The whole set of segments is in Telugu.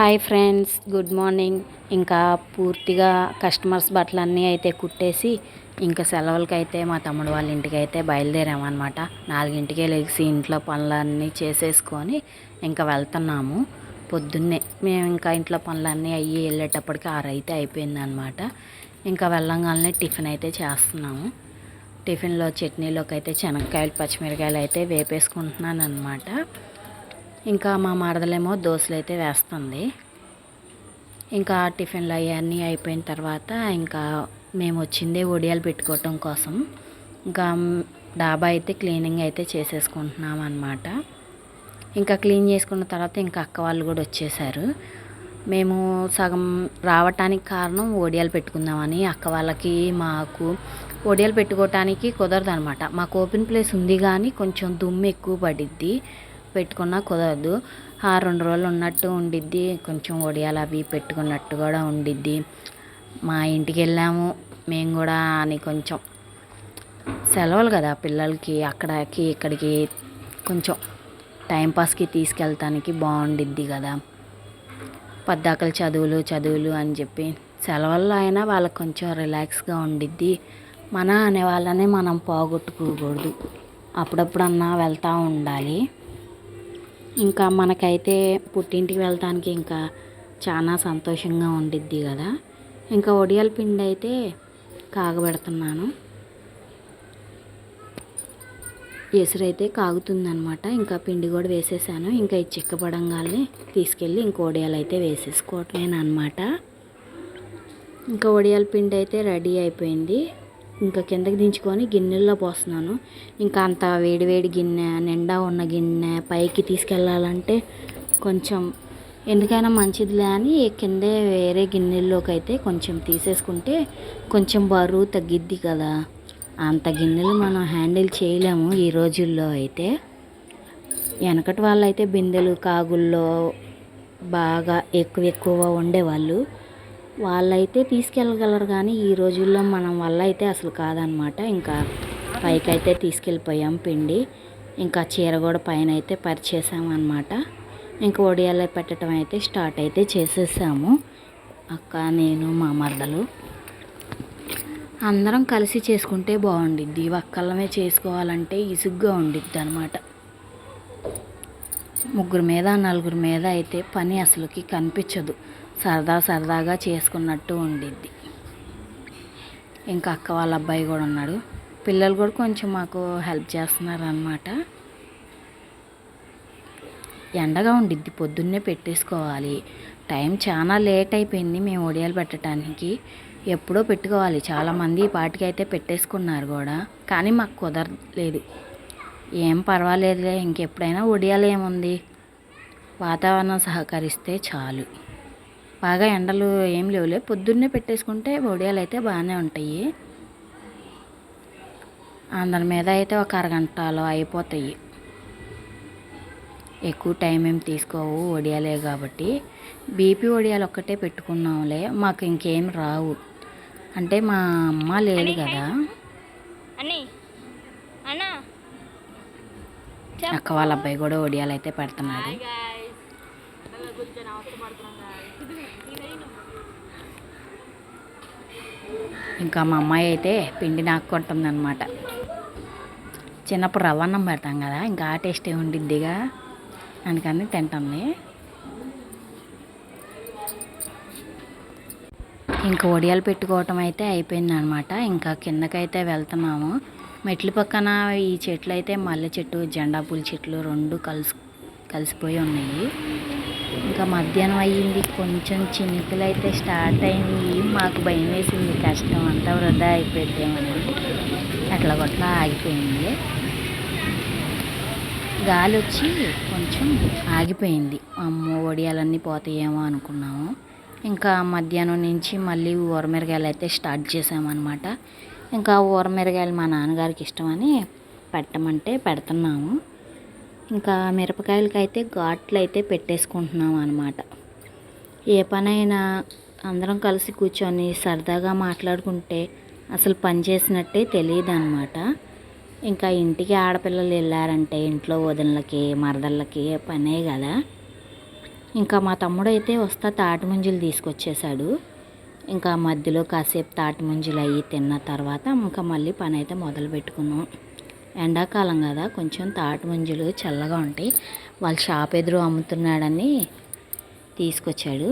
Hi friends good morning. ఇంకా పూర్తిగా కస్టమర్స్ బట్టలన్నీ అయితే కుట్టేసి ఇంకా సెలవులకి అయితే మా తమ్ముడు వాళ్ళ ఇంటికి అయితే బయలుదేరామన్నమాట. నాలుగింటికే లేచి ఇంట్లో పనులన్నీ చేసేసుకొని ఇంకా వెళ్తున్నాము. పొద్దున్నే మేము ఇంకా ఇంట్లో పనులన్నీ అయ్యి వెళ్ళేటప్పటికి ఆరైతే అయిపోయిందనమాట ఇంకా వెళ్ళంగానే టిఫిన్ అయితే చేస్తున్నాము. టిఫిన్లో చట్నీలోకి అయితే శనగకాయలు పచ్చిమిరకాయలు అయితే వేపేసుకుంటున్నాను అనమాట ఇంకా మా మరదలేమో దోశలు అయితే వేస్తుంది. ఇంకా టిఫిన్లు అవన్నీ అయిపోయిన తర్వాత ఇంకా మేము వచ్చిందే ఒడియాలు పెట్టుకోవటం కోసం. ఇంకా డాబా అయితే క్లీనింగ్ అయితే చేసేసుకుంటున్నాం అనమాట ఇంకా క్లీన్ చేసుకున్న తర్వాత ఇంకా అక్క వాళ్ళు కూడా వచ్చేసారు. మేము సగం రావటానికి కారణం ఒడియాలు పెట్టుకుందామని అక్క వాళ్ళకి మాకు ఒడియాలు పెట్టుకోవటానికి కుదరదు అనమాట మాకు ఓపెన్ ప్లేస్ ఉంది కానీ కొంచెం దుమ్ము ఎక్కువ పడిద్ది. పెట్టుకున్నా కుదరదు. ఆ రెండు రోజులు ఉన్నట్టు ఉండిద్ది. కొంచెం ఒడియాలు అవి పెట్టుకున్నట్టు కూడా ఉండిద్ది. మా ఇంటికి వెళ్ళాము. మేము కూడా అని కొంచెం సెలవులు కదా పిల్లలకి అక్కడికి ఇక్కడికి కొంచెం టైంపాస్కి తీసుకెళ్తానికి బాగుండిద్ది కదా. పద్దాకలు చదువులు చదువులు అని చెప్పి సెలవుల్లో అయినా వాళ్ళకి కొంచెం రిలాక్స్గా ఉండిద్ది. మన అనే వాళ్ళనే మనం పోగొట్టుకోకూడదు. అప్పుడప్పుడన్నా వెళ్తూ ఉండాలి. ఇంకా మనకైతే పుట్టింటికి వెళ్తానికి ఇంకా చాలా సంతోషంగా ఉండిద్ది కదా. ఇంకా ఒడియాల పిండి అయితే కాగబెడుతున్నాను. ఎసురైతే కాగుతుందనమాట ఇంకా పిండి కూడా వేసేసాను. ఇంకా ఈ చిక్కపడంగానే తీసుకెళ్ళి ఇంకో ఒడియాలు అయితే వేసేసుకోవటమేనమాట ఇంకా ఒడియాల పిండి అయితే రెడీ అయిపోయింది. ఇంకా కిందకి దించుకొని గిన్నెల్లో పోస్తున్నాను. ఇంకా అంత వేడివేడి గిన్నె నిండా ఉన్న గిన్నె పైకి తీసుకెళ్ళాలంటే కొంచెం ఎందుకైనా మంచిదిలే అని కిందే వేరే గిన్నెల్లోకి అయితే కొంచెం తీసేసుకుంటే కొంచెం బరువు తగ్గిద్ది కదా. అంత గిన్నెలు మనం హ్యాండిల్ చేయలేము ఈ రోజుల్లో అయితే. వెనకటి వాళ్ళు అయితే బిందెలు కాగుల్లో బాగా ఎక్కువ ఎక్కువ ఉండేవాళ్ళు. వాళ్ళైతే తీసుకెళ్ళగలరు కానీ ఈ రోజుల్లో మనం వల్ల అయితే అసలు కాదనమాట. ఇంకా పైకైతే తీసుకెళ్ళిపోయాం పిండి. ఇంకా చీర కూడా పైన అయితే పరిచేసామన్నమాట ఇంకా ఒడియాలో పెట్టడం అయితే స్టార్ట్ అయితే చేసేసాము. అక్క నేను మా మరదలు అందరం కలిసి చేసుకుంటే బాగుండిద్ది. ఒక్కళ్ళమే చేసుకోవాలంటే ఇసుగ్గా ఉండిద్ది అనమాట ముగ్గురు మీద నలుగురు మీద అయితే పని అసలుకి కనిపించదు. సరదా సరదాగా చేసుకున్నట్టు ఉండిద్ది. ఇంకా అక్క వాళ్ళ అబ్బాయి కూడా ఉన్నాడు. పిల్లలు కూడా కొంచెం మాకు హెల్ప్ చేస్తున్నారు అనమాట ఎండగా ఉండిద్ది. పొద్దున్నే పెట్టేసుకోవాలి. టైం చాలా లేట్ అయిపోయింది మేము ఒడియాలు పెట్టడానికి ఎప్పుడో పెట్టుకోవాలి. చాలామంది పాటికి అయితే పెట్టేసుకున్నారు కూడా. కానీ మాకు కుదరలేదు. ఏం పర్వాలేదులే. ఇంకెప్పుడైనా ఒడియాలు ఏముంది? వాతావరణం సహకరిస్తే చాలు. బాగా ఎండలు ఏం లేవులే. పొద్దున్నే పెట్టేసుకుంటే ఒడియాలు అయితే బాగానే ఉంటాయి. అందరి మీద అయితే ఒక అరగంటలో అయిపోతాయి. ఎక్కువ టైం ఏం తీసుకోవు వడియాలే కాబట్టి. బీపీ వడియాలు ఒక్కటే పెట్టుకున్నాంలే. మాకు ఇంకేం రావు. అంటే మా అమ్మ లేదు కదా. అక్క వాళ్ళ అబ్బాయి కూడా వడియాలు అయితే పెడుతున్నాడు ఇంకా మా అమ్మాయి అయితే పిండి నాక్కుంటుంది అనమాట చిన్నప్పుడు రవ్వన్నం పెడతాం కదా ఇంకా ఆ టేస్ట్ ఉండిద్దిగా. అందుకని తింటుంది ఇంకా వడియాలు పెట్టుకోవటం అయితే అయిపోయింది అనమాట ఇంకా కిందకైతే వెళ్తున్నాము. మెట్ల పక్కన ఈ చెట్లు అయితే మల్లె చెట్టు జెండా పూల చెట్లు రెండు కలుసు కలిసిపోయి ఉన్నాయి. ఇంకా మధ్యాహ్నం అయ్యింది. కొంచెం చినుకులు అయితే స్టార్ట్ అయింది మాకు భయం వేసింది కష్టం అంతా వృధా అయిపోద్దేమని అట్లా కొట్లా ఆగిపోయింది. గాలి వచ్చి కొంచెం ఆగిపోయింది. అమ్మో వడియాలన్నీ పోతాయేమో అనుకున్నాము. ఇంకా మధ్యాహ్నం నుంచి మళ్ళీ ఊరమిరగాయలు అయితే స్టార్ట్ చేసామన్నమాట. ఇంకా ఊరమిరగాయలు మా నాన్నగారికి ఇష్టమని పెట్టమంటే పెడుతున్నాము. ఇంకా మిరపకాయలకి అయితే ఘాట్లు అయితే పెట్టేసుకుంటున్నాం అనమాట ఏ పనైనా అందరం కలిసి కూర్చొని సరదాగా మాట్లాడుకుంటే అసలు పని చేసినట్టే తెలియదు అనమాట ఇంకా ఇంటికి ఆడపిల్లలు వెళ్ళారంటే ఇంట్లో వదినలకి మరదళ్ళకి పనే కదా. ఇంకా మా తమ్ముడు అయితే వస్తా తాటి ముంజులు తీసుకొచ్చేసాడు ఇంకా మధ్యలో కాసేపు తాటి ముంజులు అయ్యి తిన్న తర్వాత ఇంకా మళ్ళీ పని అయితే మొదలు పెట్టుకున్నాం ఎండాకాలం కదా కొంచెం తాటి ముంజలు చల్లగా ఉంటాయి. వాళ్ళ షాప్ ఎదురు అమ్ముతున్నాడని తీసుకొచ్చాడు.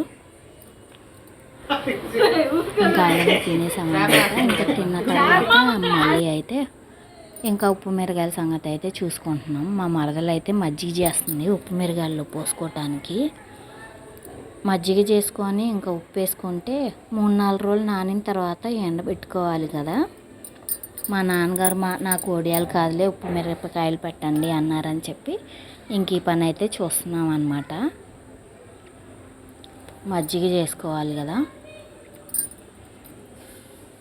ఇంకా ఆయన తినే అనమాట ఇంకా తిన్న తర్వాత మళ్ళీ అయితే ఇంకా ఉప్పు మిరగాయల సంగతి అయితే చూసుకుంటున్నాం. మా మరదలు అయితే మజ్జిగ చేస్తుంది ఉప్పు మిరగాయలు పోసుకోవటానికి మజ్జిగ చేసుకొని ఇంకా ఉప్పు వేసుకుంటే మూడు నాలుగు రోజులు నానిన తర్వాత ఎండబెట్టుకోవాలి కదా. మా నాన్నగారు మా నాకు ఒడియాలు కాదులే ఉప్పు మిరపకాయలు పెట్టండి అన్నారని చెప్పి ఇంక ఈ పని అయితే చూస్తున్నాం అనమాట మజ్జిగ చేసుకోవాలి కదా.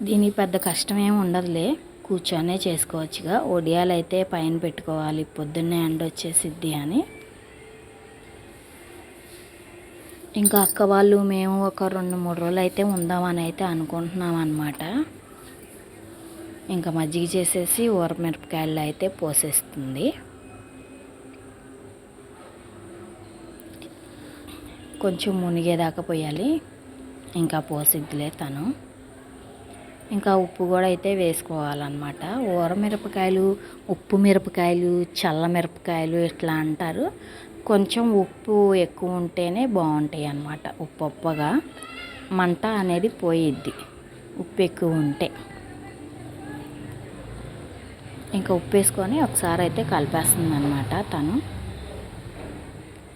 దీనికి పెద్ద కష్టం ఏమి ఉండదులే కూర్చొనే చేసుకోవచ్చుగా. ఒడియాలు అయితే పైన పెట్టుకోవాలి పొద్దున్నే ఎండ వచ్చేసిద్ది అని. ఇంకా అక్క వాళ్ళు మేము ఒక రెండు మూడు రోజులు అయితే ఉందామని అయితే అనుకుంటున్నాం అనమాట ఇంకా మజ్జిగ చేసేసి ఊరమిరపకాయలు అయితే పోసేస్తుంది. కొంచెం మునిగేదాకా పోయాలి. ఇంకా పోసిద్దిలే తను. ఇంకా ఉప్పు కూడా అయితే వేసుకోవాలన్నమాట. ఊరమిరపకాయలు ఉప్పు మిరపకాయలు చల్ల మిరపకాయలు ఇట్లా అంటారు. కొంచెం ఉప్పు ఎక్కువ ఉంటేనే బాగుంటాయి అన్నమాట. ఉప్పు ఉప్పగా మంట అనేది పోయిద్ది. ఉప్పు ఎక్కువ ఉంటే. ఇంకా ఉప్పు వేసుకొని ఒకసారి అయితే కలిపేస్తుంది అనమాట తను.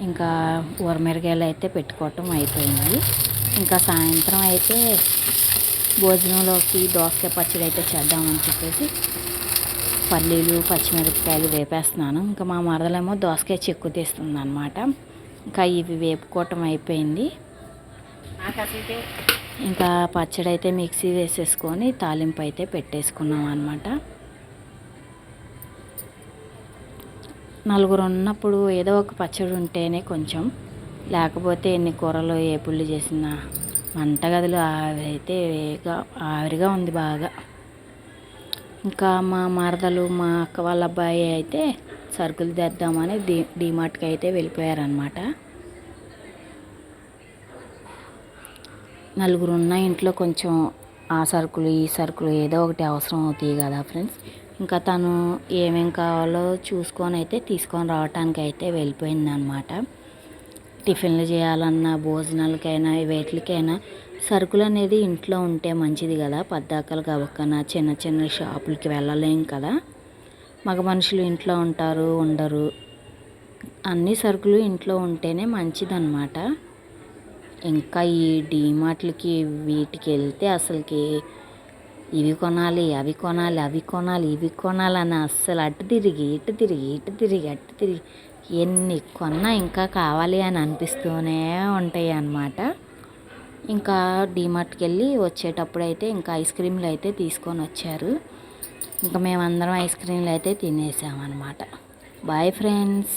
ఇంకా ఊరమిరగాయలు అయితే పెట్టుకోవటం అయిపోయింది. ఇంకా సాయంత్రం అయితే భోజనంలోకి దోసకాయ పచ్చడి అయితే చేద్దామని చెప్పేసి పల్లీలు పచ్చిమిరపకాయలు వేపేస్తున్నాను. ఇంకా మా మరదలేమో దోసకాయ చెక్కు తీస్తుంది అనమాట ఇంకా ఇవి వేపుకోవటం అయిపోయింది. ఇంకా పచ్చడి అయితే మిక్సీ వేసేసుకొని తాలింపు అయితే పెట్టేసుకున్నాం అనమాట నలుగురు ఉన్నప్పుడు ఏదో ఒక పచ్చడి ఉంటేనే కొంచెం. లేకపోతే ఎన్ని కూరలు ఏ పుల్లు చేసినా వంటగదిలో ఆవిరైతే వేగా ఆవిరిగా ఉంది బాగా. ఇంకా మా మరదలు మా అక్క వాళ్ళ అబ్బాయి అయితే సరుకులు తెద్దామని డీ డీమార్ట్కి అయితే వెళ్ళిపోయారనమాట నలుగురు ఉన్న ఇంట్లో కొంచెం ఆ సరుకులు ఈ సరుకులు ఏదో ఒకటి అవసరం అవుతాయి కదా ఫ్రెండ్స్. ఇంకా తను ఏమేం కావాలో చూసుకొని అయితే తీసుకొని రావటానికి అయితే వెళ్ళిపోయిందనమాట. టిఫిన్లు చేయాలన్నా భోజనాలకైనా వేటికైనా సరుకులు అనేది ఇంట్లో ఉంటే మంచిది కదా. పద్దాకలు కావక్కన చిన్న చిన్న షాపులకి వెళ్ళలేం కదా. మగ మనుషులు ఇంట్లో ఉంటారు ఉండరు. అన్ని సరుకులు ఇంట్లో ఉంటేనే మంచిదన్నమాట ఇంకా ఈ డీమార్ట్లకి వీటికి వెళ్తే అసలుకి ఇవి కొనాలి అవి కొనాలి అవి కొనాలి ఇవి కొనాలని అస్సలు అటు తిరిగి ఇటు తిరిగి ఇటు తిరిగి అటు తిరిగి ఎన్ని కొన్నా ఇంకా కావాలి అని అనిపిస్తూనే ఉంటాయి అన్నమాట. ఇంకా డీమార్ట్కి వెళ్ళి వచ్చేటప్పుడు అయితే ఇంకా ఐస్ క్రీమ్లు అయితే తీసుకొని వచ్చారు. ఇంకా మేమందరం ఐస్ క్రీమ్లు అయితే తినేసామన్నమాట. Bye friends!